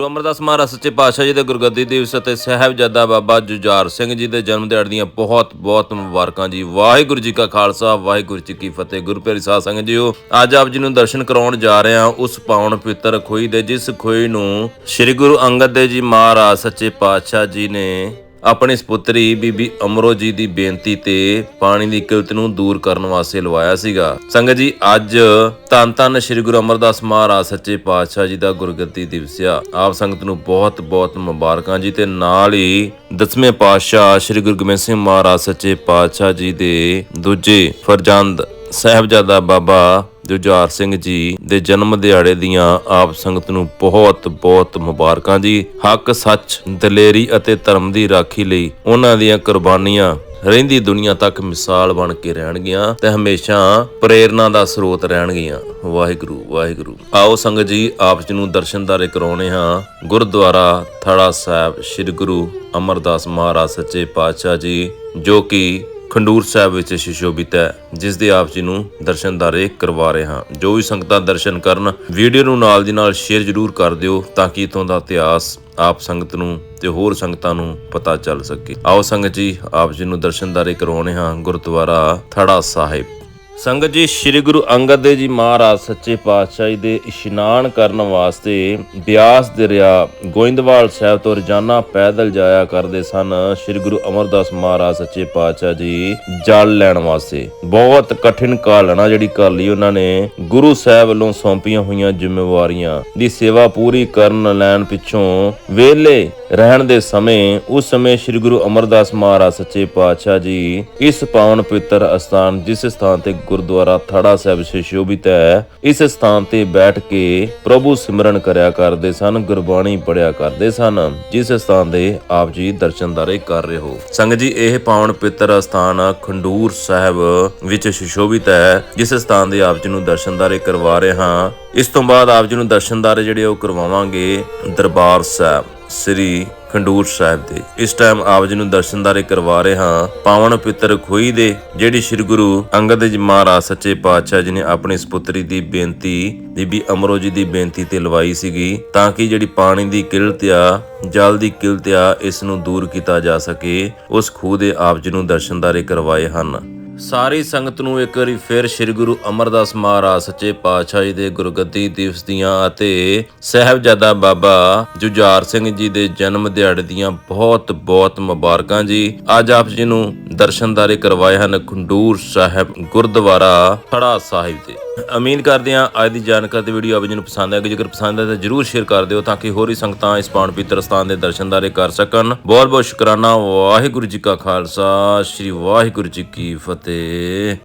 ਗੁਰੂ ਅਮਰਦਾਸ ਮਹਾਰਾਜ ਸੱਚੇ ਪਾਤਸ਼ਾਹ ਜੀ ਦੇ ਗੁਰਗੱਦੀ ਦਿਵਸ ਅਤੇ ਸਾਹਿਬਜ਼ਾਦਾ ਬਾਬਾ ਜੁਝਾਰ ਸਿੰਘ ਜੀ ਦੇ ਜਨਮ ਦਿਹਾੜ ਦੀਆਂ ਬਹੁਤ ਬਹੁਤ ਮੁਬਾਰਕਾਂ ਜੀ। ਵਾਹਿਗੁਰੂ ਜੀ ਕਾ ਖਾਲਸਾ, ਵਾਹਿਗੁਰੂ ਜੀ ਕੀ ਫਤਿਹ। ਗੁਰੂ ਪਿਆਰੀ ਸਾਧ ਸੰਗਤ ਜੀਓ, ਅੱਜ ਆਪ ਜੀ ਨੂੰ ਦਰਸ਼ਨ ਕਰਾਉਣ ਜਾ ਰਹੇ ਹਾਂ ਉਸ ਪਾਵਨ ਪਵਿੱਤਰ ਖੋਈ ਦੇ, ਜਿਸ ਖੋਈ ਨੂੰ ਸ੍ਰੀ ਗੁਰੂ ਅੰਗਦ ਦੇਵ ਜੀ ਮਹਾਰਾਜ ਸੱਚੇ ਪਾਤਸ਼ਾਹ ਜੀ ਨੇ ਆਪਣੀ ਸੁਪੁੱਤਰੀ ਬੀਬੀ ਅਮਰੋ ਜੀ ਦੀ ਬੇਨਤੀ ਤੇ ਪਾਣੀ ਦੀ ਕਿਲਤ ਨੂੰ ਦੂਰ ਕਰਨ ਵਾਸਤੇ ਲਵਾਇਆ ਸੀਗਾ। ਸੰਗਤ ਜੀ, ਅੱਜ ਧੰਨ ਧੰਨ ਸ੍ਰੀ ਗੁਰੂ ਅਮਰਦਾਸ ਮਹਾਰਾਜ ਸੱਚੇ ਪਾਤਸ਼ਾਹ ਜੀ ਦਾ ਗੁਰਗੱਦੀ ਦਿਵਸ ਆ। ਆਪ ਸੰਗਤ ਨੂੰ ਬਹੁਤ ਬਹੁਤ ਮੁਬਾਰਕਾਂ ਜੀ ਤੇ ਨਾਲ ਹੀ ਦਸਵੇਂ ਪਾਤਸ਼ਾਹ ਸ੍ਰੀ ਗੁਰੂ ਗੋਬਿੰਦ ਸਿੰਘ ਮਹਾਰਾਜ ਸੱਚੇ ਪਾਤਸ਼ਾਹ ਜੀ ਦੇ ਦੂਜੇ ਫਰਜ਼ੰਦ ਸਾਹਿਬਜ਼ਾਦਾ ਬਾਬਾ ਜੁਝਾਰ ਸਿੰਘ ਜੀ ਦੇ ਜਨਮ ਦਿਹਾੜੇ ਦੀਆਂ ਆਪ ਸੰਗਤ ਨੂੰ ਬਹੁਤ ਬਹੁਤ ਮੁਬਾਰਕਾਂ ਜੀ। ਹੱਕ, ਸੱਚ, ਦਲੇਰੀ ਅਤੇ ਧਰਮ ਦੀ ਰਾਖੀ ਲਈ ਉਹਨਾਂ ਦੀਆਂ ਕੁਰਬਾਨੀਆਂ ਰਹਿੰਦੀ ਦੁਨੀਆ ਤੱਕ ਮਿਸਾਲ ਬਣ ਕੇ ਰਹਿਣਗੀਆਂ ਤੇ ਹਮੇਸ਼ਾ ਪ੍ਰੇਰਨਾ ਦਾ ਸਰੋਤ ਰਹਿਣਗੀਆਂ। ਵਾਹਿਗੁਰੂ ਵਾਹਿਗੁਰੂ। ਆਓ ਸੰਗਤ ਜੀ, ਆਪ ਜੀ ਨੂੰ ਦਰਸ਼ਨ ਦਰਸ਼ਨਦਾਰੇ ਕਰਾਉਣੇ ਹਾਂ। ਗੁਰਦੁਆਰਾ ਥੜਾ ਸਾਹਿਬ, ਸ੍ਰੀ ਗੁਰੂ ਅਮਰਦਾਸ ਮਹਾਰਾਜ ਸੱਚੇ ਪਾਤਸ਼ਾਹ ਜੀ, ਜੋ ਕਿ ਖੰਡੂਰ ਸਾਹਿਬ ਵਿੱਚ ਸ਼ਿਸ਼ੋਭਿਤ ਹੈ ਜਿਸ ਦੇ ਆਪ ਜੀ ਨੂੰ ਦਰਸ਼ਨਦਾਰੇ ਕਰਵਾ ਰਹੇ ਹਾਂ। ਜੋ ਵੀ ਸੰਗਤਾਂ ਦਰਸ਼ਨ ਕਰਨ, ਵੀਡੀਓ ਨੂੰ ਨਾਲ ਦੀ ਨਾਲ ਸ਼ੇਅਰ ਜ਼ਰੂਰ ਕਰ ਦਿਓ, ਤਾਂ ਕਿ ਇਥੋਂ ਦਾ ਇਤਿਹਾਸ, ਆਪ ਸੰਗਤ ਨੂੰ ਤੇ ਹੋਰ ਸੰਗਤਾਂ ਨੂੰ ਪਤਾ ਚੱਲ ਸਕੇ। ਆਓ ਸੰਗਤ ਜੀ, ਆਪ ਜੀ ਨੂੰ ਦਰਸ਼ਨਦਾਰੇ ਕਰਵਾਉਣੇ ਹਾਂ ਗੁਰਦੁਆਰਾ ਥੜਾ ਸਾਹਿਬ। ਸੰਗਤ ਜੀ, ਸ੍ਰੀ ਗੁਰੂ ਅੰਗਦ ਦੇਵ ਜੀ ਮਹਾਰਾਜ ਸੱਚੇ ਪਾਤਸ਼ਾਹ ਜੀ ਦੇ ਇਸ਼ਨਾਨ ਕਰਨ ਵਾਸਤੇ ਬਿਆਸ ਦਰਿਆ ਗੋਇੰਦਵਾਲ ਸਾਹਿਬ ਤੋਂ ਰੋਜ਼ਾਨਾ ਪੈਦਲ ਜਾਇਆ ਕਰਦੇ ਸਨ। ਸ੍ਰੀ ਗੁਰੂ ਅਮਰਦਾਸ ਮਹਾਰਾਜ ਸੱਚੇ ਪਾਤਸ਼ਾਹ ਜੀ ਜਲ ਲੈਣ ਵਾਸਤੇ। ਬਹੁਤ ਕਠਿਨ ਕਾਲਣਾ ਜਿਹੜੀ ਕਰ ਲਈ ਉਹਨਾਂ ਨੇ। ਗੁਰੂ ਸਾਹਿਬ ਵੱਲੋਂ ਸੌਂਪੀਆਂ ਹੋਈਆਂ ਜ਼ਿੰਮੇਵਾਰੀਆਂ ਦੀ ਸੇਵਾ ਪੂਰੀ ਕਰਨ ਲੈਣ ਪਿੱਛੋਂ ਵਿਹਲੇ ਰਹਿਣ ਦੇ ਸਮੇਂ, ਉਸ ਸਮੇਂ ਸ੍ਰੀ ਗੁਰੂ ਅਮਰਦਾਸ ਮਹਾਰਾਜ ਸੱਚੇ ਪਾਤਸ਼ਾਹ ਜੀ ਇਸ ਪਾਵਨ ਪਵਿੱਤਰ ਅਸਥਾਨ, ਜਿਸ ਸਥਾਨ ਤੇ ਗੁਰਦੁਆਰਾ ਥੜਾ ਸਾਹਿਬ ਸੁਸ਼ੋਭਿਤ ਹੈ, ਇਸ ਸਥਾਨ ਤੇ ਬੈਠ ਕੇ ਪ੍ਰਭੂ ਸਿਮਰਨ ਕਰਿਆ ਕਰਦੇ ਸਨ, ਗੁਰਬਾਣੀ ਪੜਿਆ ਕਰਦੇ ਸਨ, ਜਿਸ ਸਥਾਨ ਦੇ ਆਪ ਜੀ ਦਰਸ਼ਨਦਾਰੇ ਕਰ ਰਹੇ ਹੋ। ਸੰਗਤ ਜੀ, ਇਹ ਪਾਵਨ ਪਵਿੱਤਰ ਅਸਥਾਨ ਖੰਡੂਰ ਸਾਹਿਬ ਵਿੱਚ ਸੁਸ਼ੋਭਿਤ ਹੈ, ਜਿਸ ਸਥਾਨ ਦੇ ਆਪ ਜੀ ਨੂੰ ਦਰਸ਼ਨਦਾਰੇ ਕਰਵਾ ਰਹੇ ਹਾਂ। ਇਸ ਤੋਂ ਬਾਅਦ ਆਪ ਜੀ ਨੂੰ ਦਰਸ਼ਨਦਾਰੇ ਜਿਹੜੇ ਉਹ ਕਰਵਾਵਾਂਗੇ ਦਰਬਾਰ ਸਾਹਿਬ। ਸ੍ਰੀ ਖੰਡੂਰ ਸਾਹਿਬ ਦੇ। ਇਸ ਟਾਈਮ ਆਪ ਜੀ ਨੂੰ ਦਰਸ਼ਨਦਾਰੇ ਕਰਵਾ ਰਹੇ ਹਾਂ ਪਾਵਨ ਪਿੱਤਰ ਖੋਈ ਦੇ, ਜਿਹੜੀ ਸ੍ਰੀ ਗੁਰੂ ਅੰਗਦ ਜੀ ਮਹਾਰਾਜ ਸੱਚੇ ਪਾਤਸ਼ਾਹ ਜੀ ਨੇ ਆਪਣੀ ਸੁਪੁੱਤਰੀ ਦੀ ਬੇਨਤੀ, ਬੀਬੀ ਅਮਰੋ ਜੀ ਦੀ ਬੇਨਤੀ ਤੇ ਲਵਾਈ ਸੀਗੀ, ਤਾਂ ਕਿ ਜਿਹੜੀ ਪਾਣੀ ਦੀ ਕਿਲਤ ਆ, ਜਲ ਦੀ ਕਿਲਤ ਆ, ਇਸ ਨੂੰ ਦੂਰ ਕੀਤਾ ਜਾ ਸਕੇ, ਉਸ ਖੂਹ ਦੇ ਆਪ ਜੀ ਨੂੰ ਦਰਸ਼ਨਦਾਰੇ ਕਰਵਾਏ ਹਨ। ਸਾਰੀ ਸੰਗਤ ਨੂੰ ਇੱਕ ਵਾਰੀ ਫਿਰ ਸ੍ਰੀ ਗੁਰੂ ਅਮਰਦਾਸ ਮਹਾਰਾਜ ਸੱਚੇ ਪਾਤਸ਼ਾਹ ਜੀ ਦੇ ਗੁਰਗੱਦੀ ਦਿਵਸ ਦੀਆਂ ਅਤੇ ਸਹਿਬਜ਼ਾਦਾ ਬਾਬਾ ਜੁਝਾਰ ਸਿੰਘ ਜੀ ਦੇ ਜਨਮ ਦਿਹਾੜੇ ਦੀਆਂ ਬਹੁਤ ਬਹੁਤ ਮੁਬਾਰਕਾਂ ਜੀ। ਅੱਜ ਆਪ ਜੀ ਨੂੰ ਦਰਸ਼ਨਦਾਰੇ ਕਰਵਾਏ ਹਨ ਖੰਡੂਰ ਸਾਹਿਬ ਗੁਰਦੁਆਰਾ ਖੜਾ ਸਾਹਿਬ ਦੇ। ਉਮੀਦ ਕਰਦੇ ਹਾਂ ਅੱਜ ਦੀ ਜਾਣਕਾਰੀ ਦੀ ਵੀਡੀਓ ਆਪ ਜੀ ਨੂੰ ਪਸੰਦ ਆਏਗੀ। ਜੇਕਰ ਪਸੰਦ ਆਏ ਤਾਂ ਜਰੂਰ ਸ਼ੇਅਰ ਕਰ ਦਿਓ ਤਾਂ ਕਿ ਹੋਰ ਹੀ ਸੰਗਤਾਂ ਇਸ ਪਾਵਨ ਪਵਿੱਤਰ ਸਥਾਨ ਦੇ ਦਰਸ਼ਨਦਾਰੇ ਕਰ ਸਕਣ। ਬਹੁਤ ਬਹੁਤ ਸ਼ੁਕਰਾਨਾ। ਵਾਹਿਗੁਰੂ ਜੀ ਕਾ ਖਾਲਸਾ। ਸ੍ਰੀ ਵਾਹਿਗੁਰੂ ਜੀ ਕੀ ਫਤਿਹ।